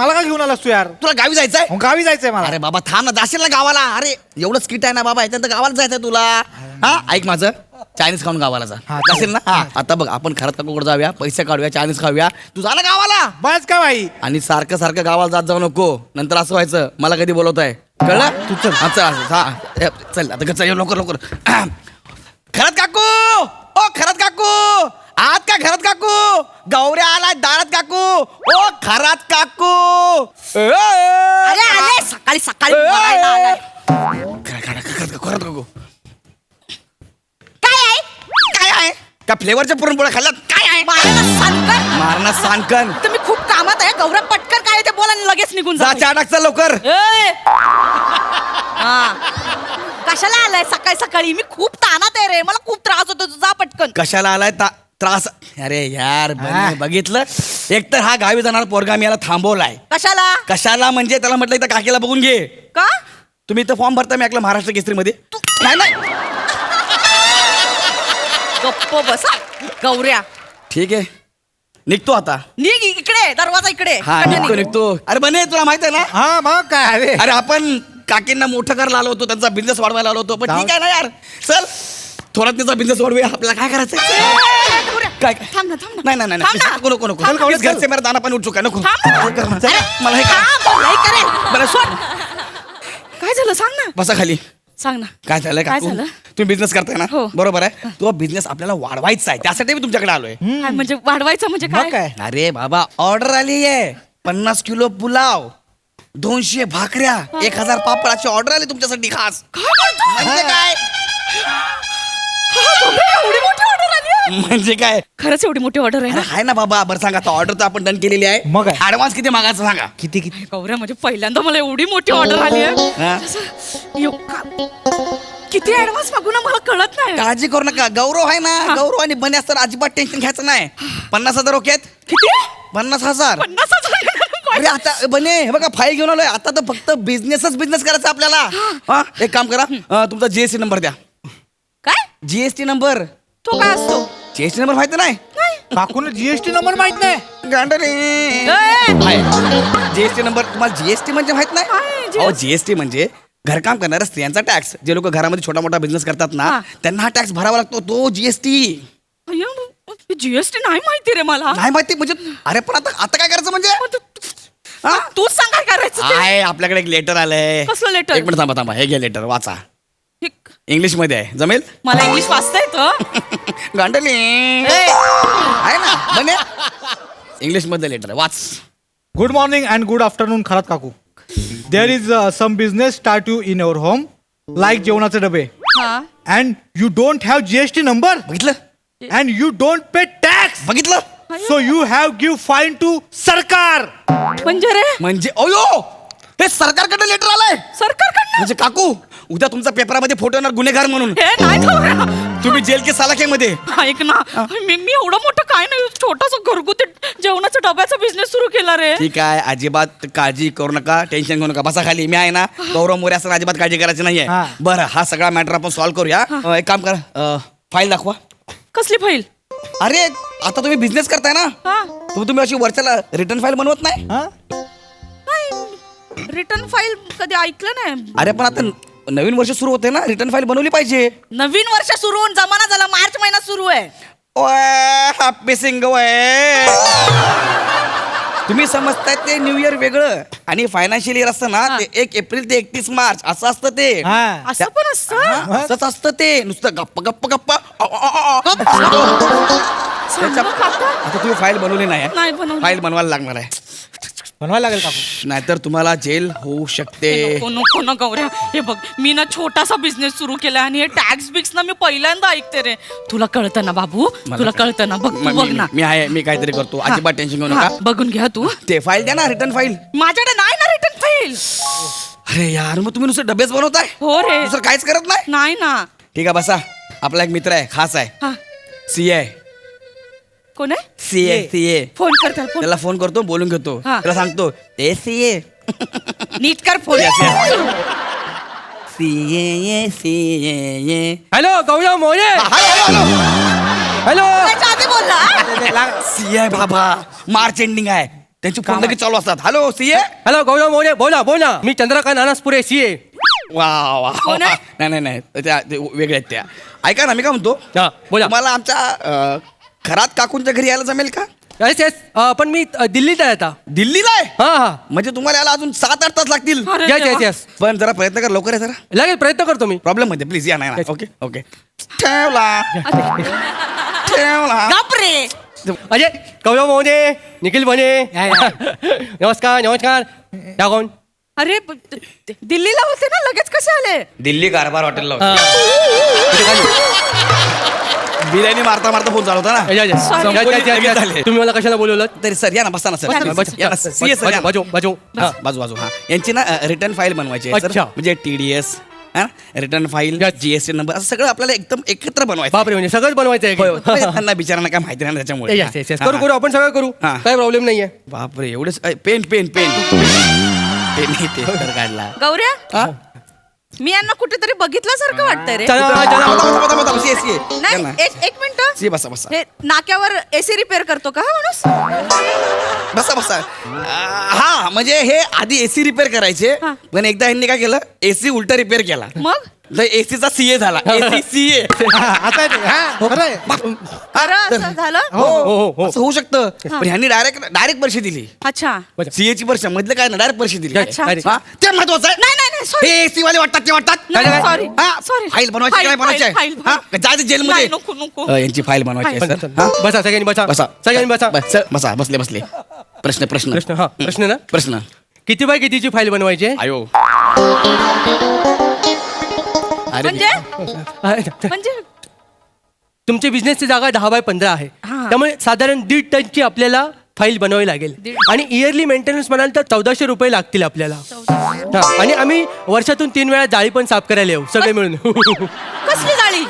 मला का घेऊन आलास तू यार? तुला गावी जायचंय? मग गावी जायचंय मला. अरे बाबा थांब ना जाशील ना गावाला? अरे एवढं स्किट आहे ना बाबा याच्यात गावाला जायचंय तुला. हा? ऐक माझं चायनीज खाऊन गावाला जा. हा, जाशील ना? हा आता बघ आपण खरंच काकूकडे जाऊया? पैसे काढूया चायनीज खाऊया. तू जा ना गावाला. बस का भाई आणि सारखं सारखं गावाला जात जाऊ नको. नंतर असं व्हायचं मला कधी बोलवत आहे कळलं? तू चल. हा, चल हा ए, चल आता ये, लवकर लवकर. खरंच काकू! ओ खरंच काकू! आहात का खरंच काकू? गौऱ्या आलाय दारात काकू. ओ खरात काकू. अरे आले. सकाळी सकाळी मरायला आलाय. खरंच काकू, काय आहे? काय आहे? का फ्लेवरच्या पुरणपोळ्या खाल्ल्यात? काय आहे? मारायला सांगकर मारणा सांगकन तुम्ही खूप कामात आहे. गौरव पटकन काय आहे ते बोला आणि लगेच निघून जा. जा चल लवकर. ए! हा. कशाला आलाय? सकाळी सकाळी. मी खूप तानात आहे रे. मला खूप त्रास होतो. तुझा पटकन. कशाला आलाय? ता- त्रास. अरे यार बने. बघितलं? एक तर हा गावी जाणार पोरगा मी याला थांबवलाय. कशाला? कशाला म्हणजे? त्याला म्हटलं इथं काकीला बघून घे. का? तुम्ही इथं फॉर्म भरता मी ऐकलं महाराष्ट्र केसरीमध्ये. नाही नाही. गप्प बसा गौऱ्या. ठीक आहे. निघतो आता. निघ इकडे दरवाजा इकडे. हा निघतो निघ. निघतो. अरे बने तुला माहीत आहे ना? हा मग काय अरे अरे आपण काकींना मोठं करायला आलो होतो त्यांचा बिझनेस वाढवायला आलो होतो. पण ठीक आहे ना यार. चल. थोडा त्याचा बिझनेस वाढवूया आपल्याला काय करायचं काय काय? थांब ना थांब ना. नाही नाही नाही थांब ना. नको नको नको. थांब ना. Please, घरचे मेरा दाना पाणी उठ चुका नको. थांब ना. कर. ना. अरे, मला हे कर. थांब, गौऱ्या, हे करेल. बरं सोड. काय झालं? सांग ना. बसा खाली. सांग ना. काय झालं काय काकू? झालं? तुम्ही बिझनेस करताय ना? हो. बरोबर आहे. तो बिझनेस आपल्याला वाढवायचा आहे. त्यासाठी मी तुमच्याकडे आलोय. काय म्हणजे वाढवायचं म्हणजे मग काय? काय? अरे बाबा ऑर्डर आली आहे. पन्नास किलो पुलाव दोनशे भाकऱ्या एक हजार पापडाची ऑर्डर आली तुमच्यासाठी खास. काय बोलतो? म्हणजे काय? गौऱ्या, एवढी मोठी ऑर्डर आली आहे? म्हणजे काय? खरंच एवढी मोठी ऑर्डर आहे अरे ना आहे ना बाबा बरं सांगा आता ऑर्डर तर आपण डन केलेली आहे. मग काय? ऍडव्हान्स किती मागायचं सांगा? किती किती? गौऱ्या म्हणजे पहिल्यांदा मला एवढी मोठी ऑर्डर आली आहे. हा? एव- का- किती ऍडव्हान्स मागू ना मला कळत नाही. काळजी करू नका. गौरव आहे ना गौरव आणि बने असताना अजिबात टेन्शन घ्यायचं नाही. पन्नास हजार ओके आहेत किती? पन्नास हजार. पन्नास हजार अरे आता बने हे बघा फाईल घेऊन आलोय. आता तर फक्त बिझनेसच बिझनेस करायचा आपल्याला. हा. एक काम करा अं, तुमचा जीएसटी नंबर द्या. जीएसटी नंबर तो काय असतो? जीएसटी नंबर माहिती नाही? काकून जीएसटी नंबर माहीत नाही. गांडरे. ए! जीएसटी नंबर तुम्हाला जीएसटी म्हणजे माहीत काय नाही GST? अहो जीएसटी म्हणजे घरकाम करणाऱ्या स्त्रियांचा टॅक्स जे लोक घरामध्ये छोटा मोठा बिझनेस करतात ना हा. त्यांना हा टॅक्स भरावा लागतो तो जीएसटी जीएसटी नाही माहिती रे मला. नाही माहिती म्हणजे अरे पण आता आता काय करायचं म्हणजे? मग तू- हा? तूच सांग काय करायचं ते. आहे आपल्याकडे एक लेटर आलंय. कसलं letter? एक मिनिट थांबा थांबा. हे घे लेटर वाचा. इंग्लिशमध्ये आहे. जमेल? मला इंग्लिश वाचता येतं गांडली. आहे ना बने? इंग्लिशमध्ये letter watch. Good morning and good afternoon Kharat काकू. There is some business start you in your home like जेवणाचे डबे. हा. And you don't have GST number बघितलं? And you don't pay tax बघितलं? So you have give fine to सरकार. म्हणजे रे? म्हणजे अयो! हे सरकारकडे लेटर आलंय. सरकारकडनं? म्हणजे काकू उद्या तुमचा पेपरामध्ये फोटो येणार गुन्हेगार म्हणून. हे नाही. तुम्ही जेल के सलाखेमध्ये ऐक ना मी मी एवढं मोठं काय नाही छोटासा घरगुती जेवणाचा डब्याचा बिझनेस सुरू केला रे. ठीक आहे अजिबात काळजी करू नका टेन्शन घेऊ नका बसा खाली. मी आहे ना गौरव मोरे असं अजिबात काळजी करायची नाहीये. हा. बरं हा सगळा मॅटर आपण सॉल्व्ह करूया. अं, एक काम करा फाईल दाखवा. कसली फाईल अरे आता तुम्ही बिझनेस करताय ना? हा. तुम्ही तुम्ही अशी वर्षाला रिटर्न फाईल बनवत नाही? हा? रिटर्न फाईल कधी ऐकलं नाही. अरे पण आता नवीन वर्ष सुरू होते ना रिटर्न फाईल बनवली पाहिजे. नवीन वर्ष सुरू होऊन जमाना झाला मार्च महिना सुरू आहे. हॅपी सिंग तुम्ही समजताय ते न्यू इयर वेगळं. आणि फायनान्शियल इयर असतं ना ते एक एप्रिल ते एकतीस मार्च असं असतं ते. हा. असं पण असतं? हा, असंच असतं ते. नुसतं गप्प गप्प गप्प. अ, अ, अ, अ. त्याच्या- सांगू का आता? आता तुम्ही फाईल बनवली नाही नाही बनवली. फाईल बनवायला लागणार आहे. बनवायला लागेल काकू. नाहीतर तुम्हाला जेल होऊ शकते. नको नको ना गौऱ्या. हे बघ मी ना छोटासा बिझनेस सुरू केला आणि हे टॅक्स बिक्स ना मी पहिल्यांदा ऐकते रे. तुला कळतं ना बाबू? तुला कळतं. ना? बघ म- बघ मी- ना. मी आहे मी काहीतरी करतो. अजिबात टेन्शन घेऊ हा, नका बघून घ्या तू. ते फाईल द्या ना रिटर्न फाईल माझ्याकडे नाही ना रिटर्न फाईल अरे यार मग तुम्ही नुसतं डबेच बनवताय? हो रे. दुसरं काहीच करत नाही? नाही ना. ठीक आहे बसा. आपला एक मित्र आहे खास आहे. हा. सी आहे कोण आहे. C A C A phone कर त्याला फोन. त्याला फोन करतो बोलून घेतो. हा. त्याला सांगतो ए सी ए नीट कर phone. C A C A hello Gaurav More. Hello त्याच्या आधी बोलला सी आहे बाबा मार्च एंडिंग आहे. त्यांची फोन लगेच चालू असतात. Hello CA. Hello Gaurav More बोला बोला. मी चंद्रकांत अनासपुरे सी ए वा वा. कोण आहे? नाही नाही नाही. त्या ते वेगळ्या आहेत त्या. ऐका ना मी काय म्हणतो? हा बोला. तुम्हाला आमच्या अं, घरात काकूंच्या घरी यायला जमेल का? येस येस पण मी अ, दिल्लीत आहे आता. दिल्लीला आहे? हा हा. म्हणजे तुम्हाला यायला अजून सात आठ तास लागतील. अरे येस देवा. येस येस पण जरा प्रयत्न कर लवकर आहे जरा. लगेच प्रयत्न करतो मी. प्रॉब्लेममध्ये प्लीज या नाही. ओके ओके ठेवला. ठेवला. बापरे. अजय मोरे निखिल बने नमस्कार नमस्कार. या कोण? अरे ब- द- दिल्लीला होते ना लगेच कसे आले? दिल्ली कारभार हॉटेलला हा. बिर्याणी मारता मारता फोन चालवता ना या, या. Sorry. या, या, या, या, या. तुम्ही मला कशाला बोलवलं तरी सर या ना बसा ना सर बस, या ना बस, सर या ना. बाजू बाजू हा. बाजू बाजू हा यांची ना रिटर्न फाईल बनवायची आहे सर अच्छा. म्हणजे T D S return file Yes. GST number असं सगळं आपल्याला एकदम एकत्र बनवायचं बापरे म्हणजे सगळंच बनवायचं आहे. का? त्यांना बिचारांना काय माहिती नाही ना त्याच्यामुळे Yes, yes, yes. हा, करू हा. करू आपण सगळं करू हा. काय प्रॉब्लेम नाहीये बापरे एवढेच पेन पेन पेन पेन काढला गौऱ्या हा? मी यांना कुठेतरी बघितल्यासारखं वाटतंय रे. चला बसा, चला बसा, बसा, बसा, बसा, yes, yes. या ना. नाही एक एक मिनिट. सी बसा बसा. हे नाक्यावर एसी रिपेअर करतो का हा माणूस? बसा बसा. हा म्हणजे हे आधी एसी रिपेअर करायचे हा. पण एकदा यांनी काय केलं? एसी उलटा रिपेअर केला. मग? एसीचा सीए झाला. एसी सीए आता ते- हा, खरं आहे. खरं असं झालं? हो हो हो असं होऊ शकतं. पण ह्यांनी डायरेक्ट डायरेक्ट परीक्षा दिली. अच्छा. सीए ची परीक्षा मधलं काय ना डायरेक्ट परीक्षा दिली. अच्छा. हा, ते महत्वाचं आहे. नाही नाही नाही सॉरी हे एसी वाले वाटतात ते वाटतात. नाही, sorry. हा, Sorry. फाईल बनवायची फाईल, काय बनवायची आहे? फाईल, हा, फाईल. जायचं जेलमध्ये. नाही, नको, नको. अ, यांची फाईल बनवायची आहे. सर. हा? बसा सगळ्यांनी बसा. बसा. सगळ्यांनी बसा. बस, सर, बसा बसले बसले. प्रश्न प्रश्न. प्रश्न हा प्रश्न ना? प्रश्न. किती बाय कितीची फाईल बनवायची? आहे? आयो. म्हणजे? म्हणजे? तुमची बिझनेसची जागा दहा बाय पंधरा आहे. हा. त्यामुळे साधारण दीड टनची आपल्याला फाईल बनवावी लागेल. दीड. आणि इयरली मेंटेनन्स म्हणाल तर चौदाशे रुपये लागतील आपल्याला. हा आणि आम्ही वर्षातून तीन वेळा जाळी पण साफ करायला येऊ सगळे मिळून. कसली गाडी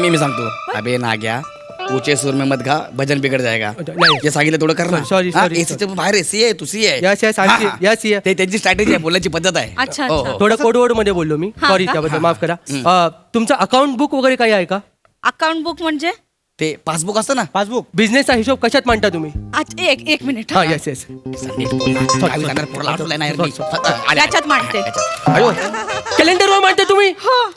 मी मी सांगतो. अबे नाग्या ऊंचे सुर में मत घा भजन बिगड़ जाएगा। नाही. जे सांगितलं थोडं कर ना। Sorry, sorry, एसीचे बाहेर एसी आहे तू सी आहे Yes, yes, I'm C- yes, yes. ते त्यांची स्ट्रॅटेजी आहे बोलायची पद्धत आहे। अच्छा, हो, अच्छा. हो. थोडं कोडवर्डमध्ये बोललो मी. हा सॉरी का? त्याबद्दल माफ करा. अं, तुमचं अकाउंट बुक वगैरे काही आहे का? अकाउंट बुक म्हणजे? ते पासबुक असतं ना? पासबुक बिझनेसचा हिशोब कशात मांडता तुम्ही? अच्छा, एक एक मिनिट हा येस येस नीट बोल. ना. गावी जाणार पोराला आठवलंय नाही रे मी. आले, आले. याच्यात मांडते. अयो. कॅलेंडरवर मांडता तुम्ही? हो.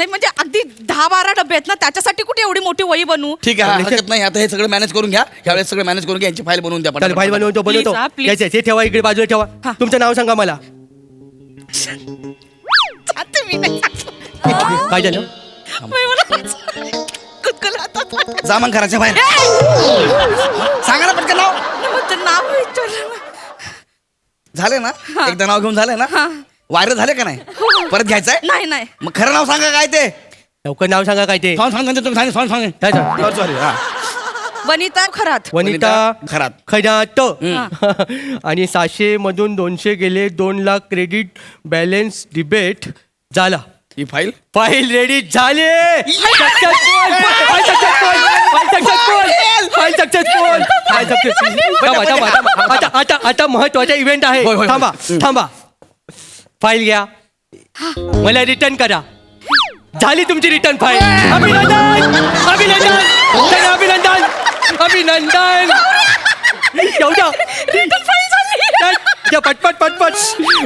नाही म्हणजे अगदी दहा बारा डबे आहेत ना त्याच्यासाठी कुठे एवढी मोठी वही बनवू ठीक आहे हरकत नाही आता हे सगळं मॅनेज करून घ्या ह्यावेळेस सगळं मॅनेज करून घ्या यांची फाईल बनवून द्या पटापट. भाई बनवतो बनवतो हा, please. हे ठेवा इकडे बाजूला ठेवा हा. तुमचं नाव सांगा मला जाते मी नाही. काय झालं बाई, मला कुतकुलं हातात. जा मग घराच्या बाहेर! सांगा ना पटकन नाव नाव विचारलं. झाले ना एकदा नाव घेऊन झालंय ना हा. वायरल झाले का नाही? परत घ्यायचंय? नाही नाही. मग खरं नाव सांगा काय ते? लवकर नाव सांगा काय ते. सांग सांग सांग सांग सांग सांग सांग काय सांग? सॉरी सॉरी हा. वनिता खरात. वनिता खरात. खरात. आणि सहाशे मधून दोनशे गेले दोन लाख क्रेडिट बॅलन्स डिबेट झाला. ही फाईल? फाईल रेडी झाले! थांबा, थांबा, थांबा. आता आता आता महत्त्वाचा इव्हेंट आहे. होय, होय, होय. थांबा थांबा. फाईल घ्या. मला रिटर्न करा. झाली तुमची रिटर्न फाईल. अभिनंदन! अभिनंदन! चला, अभिनंदन! अभिनंदन! एवढं? या, पटपट पटपट.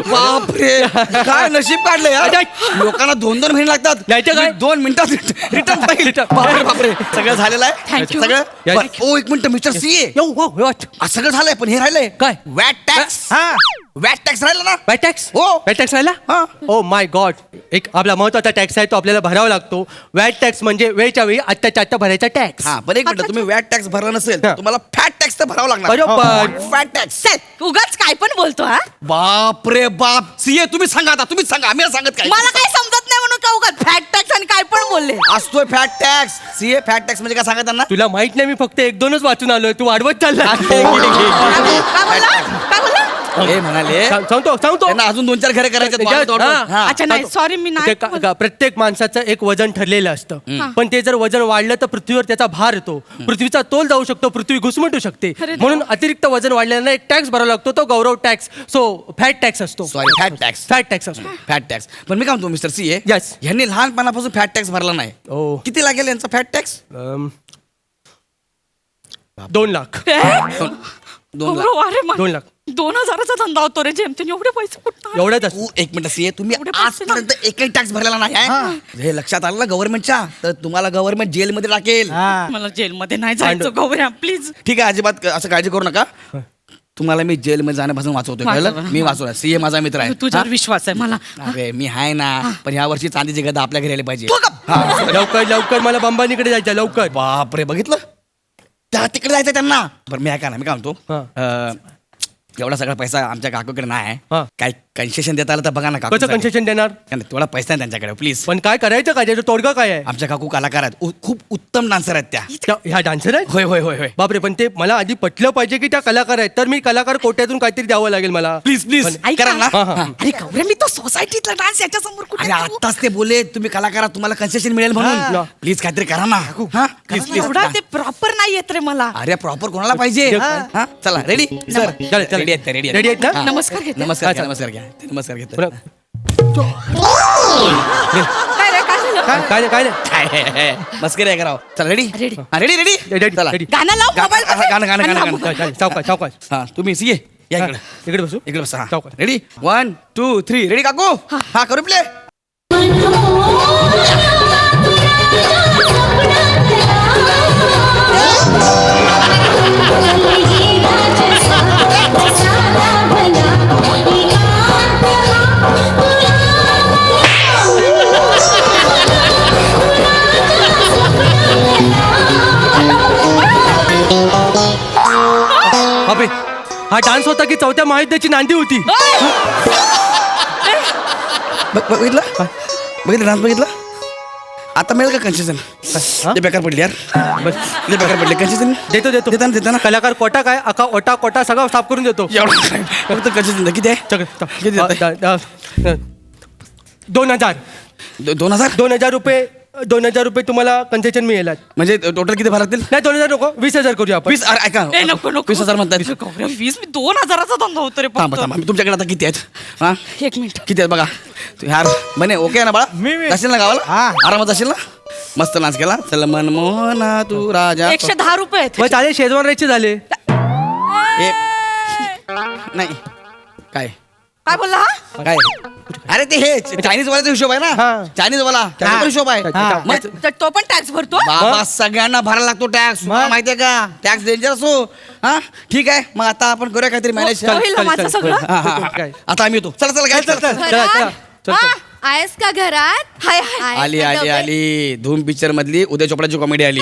बापरे. काय नशीब काढले अरे. लोकांना दोन दोन महिने लागतात. नाही तर काय? दोन मिनिटात रिटर्न बापरे बापरे. सगळं झालेलं आहे? Thank you. सगळं? Yes. बरं, ओ एक मिनिट मिस्टर सी ए. यो, हो, हो, अच्छा. सगळं झालंय पण हे राहिलंय. काय? वॅट टॅक्स हा. वॅट टॅक्स राहिला ना? बॅट टॅक्स हो. वॅट टॅक्स राहिला? हा. ओ माय गॉड एक आपला महत्त्वाचा टॅक्स आहे तो आपल्याला भरावा लागतो. वॅट टॅक्स म्हणजे वेळच्या वेळी आत्ताच्या आत्ता भरायचा टॅक्स हा पण एक मिनिट तुम्ही वॅट टॅक्स भरला नसेल हा. तर तुम्हाला फॅट टॅक्स तर भरावा लागणार. बरोबर. फॅट टॅक्स चल उगाच काय पण बोलतो हा. बाप रे बाप. सीए तुम्ही सांगा आता तुम्हीच सांगा आम्ही नाही सांगत काय? मला काय समजत नाही म्हणून का उगाच फॅट टॅक्स आणि काय पण बोलले. असतोय fat tax CA fat tax म्हणजे काय सांगा त्यांना? तुला माहीत नाही मी फक्त एक दोनच वाचून आलोय तू वाढवत चालला काय बोलला? काय बोलला? हे म्हणाले. सांग- सांगतो सांगतो. त्यांना अजून दोन चार घरे करायचे आहेत, वाढत, वाढत. हा. अच्छा नाही सॉरी मी ते नाही का- का- प्रत्येक माणसाचं एक वजन ठरलेलं असतं. पण ते जर वजन वाढलं तर पृथ्वीवर त्याचा भार येतो. पृथ्वीचा तोल जाऊ शकतो पृथ्वी घुसमटू शकते. अरे म्हणून अतिरिक्त वजन वाढल्यानं एक टॅक्स भरावा लागतो तो Gaurav tax so fat tax असतो. Sorry fat tax fat tax असतो. फॅट टॅक्स पण मी काय म्हणतो मिस्टर सी Yes. यांनी लहानपणापासून फॅट टॅक्स भरला नाही. ओ. किती लागेल यांचा फॅट टॅक्स अम, दोन लाख. दोन लाख. गौरव, अरे मा- दोन लाख. दोन हजाराचा धंदा होतो रे जेमतेन एवढे पैसे कुठं एवढ्याच तू एक मिनिट सीए तुम्ही एवढे पैसे आजपर्यंत एकही टॅक्स भरलेला नाही आहे? हे. लक्षात आलं ना गव्हर्नमेंटच्या तर तुम्हाला गव्हर्नमेंट जेलमध्ये टाकेल. हा. मला जेलमध्ये नाही जायचं गौऱ्या प्लीज ठीक आहे अजिबात क- असं काळजी करू नका. तुम्हाला मी जेलमध्ये जाण्यापासून वाचवतोय कळलं? वाचव. मी वाचवला. सीए माझा मित्र आहे. तुझ्यावर विश्वास आहे मला? अरे मी आहे ना पण ह्या वर्षी चांदीची गदा आपल्या घरी आली पाहिजे. लवकर लवकर मला बंबानीकडे जायचं लवकर. बापरे बघितलं? त्या तिकडे जायचं त्यांना. बरं मी ऐका ना मी काय म्हणतो? हा. अं, एवढा सगळा पैसा आमच्या काकूकडे नाही. हा. काही कन्सेशन देता आलं तर बघा ना काकू कसं कन्सेशन देणार? थोडा पैसा आहे त्यांच्याकडे प्लीज पण काय करायचं काय? त्याचा तोडगा काय आहे? आमच्या काकू कलाकार आहेत. उ- खूप उत्तम डान्सर आहेत त्या. त्या- ह्या डान्सर आहेत? होय होय होय होय. बापरे पण ते मला आधी पटलं पाहिजे की त्या कलाकार आहेत. तर मी कलाकार कोट्यातून काहीतरी द्यावं लागेल मला. प्लीज प्लीज ऐका. करा ना. हा, हा. अरे गौऱ्या मी तो सोसायटीतला डान्स याच्या समोर कुठे अरे करू? आत्ताच ते बोले तुम्ही कलाकार आहात, तुम्हाला कन्सेशन मिळेल म्हणून. हा. प्लीज काहीतरी करा ना. हा? प्लीज प्लीज एवढा ते प्रॉपर नाही येत रे मला. अरे प्रॉपर कोणाला पाहिजे? हा. चला रेडी सर चला, चला. रेडी आहेत रेडी Ready आहेत. ना? नमस्कार घेते. नमस्कार घ्या. नमस्कार घ्या. नमस्कार घेतो. बरं. काय रे काय झालं? काय काय काय? मस्करी आहे करावं चला ready Ready. Ready ready Ready, चला. ready. गाणं लाव गा- मोबाईल हा, गाणं गाणं गाणं गाणं. सावकाश सावकाश. हा तुम्ही सीए या हा, इकडे. इकडे बसू. इकडे बसा. Ready one two three ready काकू? हा. करू प्ले बापरे हा डान्स होता की चौथ्या महायुद्धाची नांदी होती? बघितलं? बघितलं डान्स बघितलं? आता मिळेल का कन्सेशन हा? ते बेकार पडली यार. बस. ते बेकार पडले. कन्सेशन देतो देतो. देता ना देता ना कलाकार कोटा काय? अका ओटा कोटा सगळं साफ करून देतो. एवढं? फक्त कन्सेशन किती आहे? चल, चल. किती अ, देताय? द- द- दोन हजार. दो- दोन हजार? दोन हजार रुपये दोन हजार रुपये तुम्हाला कन्सेशन मिळेल म्हणजे टोटल किती भरातील नाही दोन हजार नको वीस हजार करूया आपण. वीस अरे, ऐका. ए, नको नको. वीस हजार म्हणतात. वीस मी दोन हजाराचा धंदा होतो रे थांबा फक्त. थांबा. तुमच्याकडे आता किती आहेत? हा? एक मिनिट. किती आहेत बघा? तू यार बने ओके आहे ना बाळा? मी-. जाशील ना गावाला? हा. आरामात जाशील ना? मस्त डान्स केला. चल मन मोहना तू राजा. एकशे दहा रुपये आहेत. मग चालेल शेजवान राहायचे झाले. ए, नाही. काय? काय बोलला हा? काय? अरे ते हे चायनीज वाल्याचा हिशोब आहे ना? हा. चायनीज वाला त्याचा पण हिशोब आहे. हा. मग तर तो पण टॅक्स भरतो? बाबा सगळ्यांना भरायला लागतो टॅक्स मग? माहितीये का? टॅक्स डेंजर असो हा? ठीक आहे. मग आता आपण करूया काहीतरी मॅनेज हो, होईल ना माझं सगळं? काय आता आम्ही येतो. चला चला काय चल चला. चला चल, चल. आहेस का घरात? हाय हाय. आहेस आली का आली? आली. धूम पिक्चर मधली उदय चोपडाची कॉमेडी आली.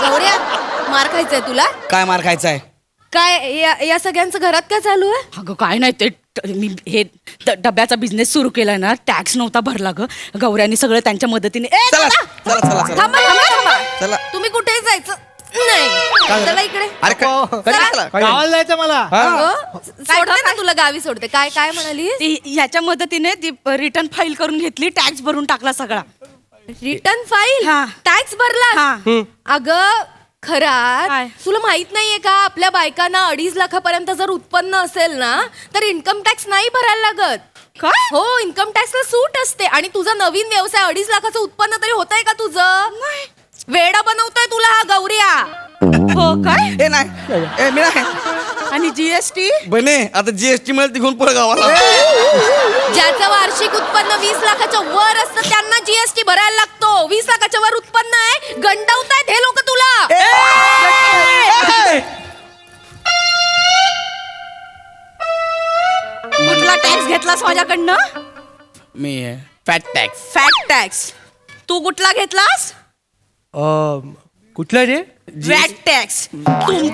गौऱ्या मार खायचंय तुला? काय मार खायचा आहे काय या या सगळ्यांचं घरात काय चालू आहे? अगं काय नाही ते ट- मी हे ड- डब्याचा बिझनेस सुरू केलाय ना टॅक्स नव्हता भरला ग. गौऱ्यानी सगळं त्यांच्या मदतीने ए, चला दादा! चला चला चला. थांबा थांबा थांबा. चला. तुम्ही कुठे जायचं नाही. चला इकडे. अरे काय काय चला. चला? गावाला जायचं मला? अगं, सोडते ना तुला गावी सोडते. काय काय म्हणाली ती याच्या मदतीने ती रिटर्न फाईल करून घेतली टॅक्स भरून टाकला सगळा. रिटर्न फाईल हा. टॅक्स भरला? हा. अगं खरात? काय? तुला माहीत नाहीये का? आपल्या बायकांना अडीच लाखापर्यंत जर उत्पन्न असेल ना तर इन्कम टॅक्स नाही भरायला लागत. काय? हो इन्कम टॅक्सला सूट असते. आणि तुझा नवीन व्यवसाय अडीच लाखाचं उत्पन्न तरी होत आहे का तुझं? वेडा बनवतोय तुला हा गौऱ्या. हो काय? ए नाही. ए मी नाही आणि जीएसटी बने आता जीएसटी मिळेल ती घेऊन पुढे गावाला. ज्याचं वार्षिक उत्पन्न वीस लाखाच्या वर असतं त्यांना जीएसटी भरायला लागतो. वीस लाखाच्या वर उत्पन्न आहे. गंडवतायत हे लोक तुला. कुठला टॅक्स घेतलास माझ्याकडनं? मी फॅट टॅक्स फॅट टॅक्स तू कुठला घेतलास? अं, कुठलं रे वॅट टॅक्स दोन-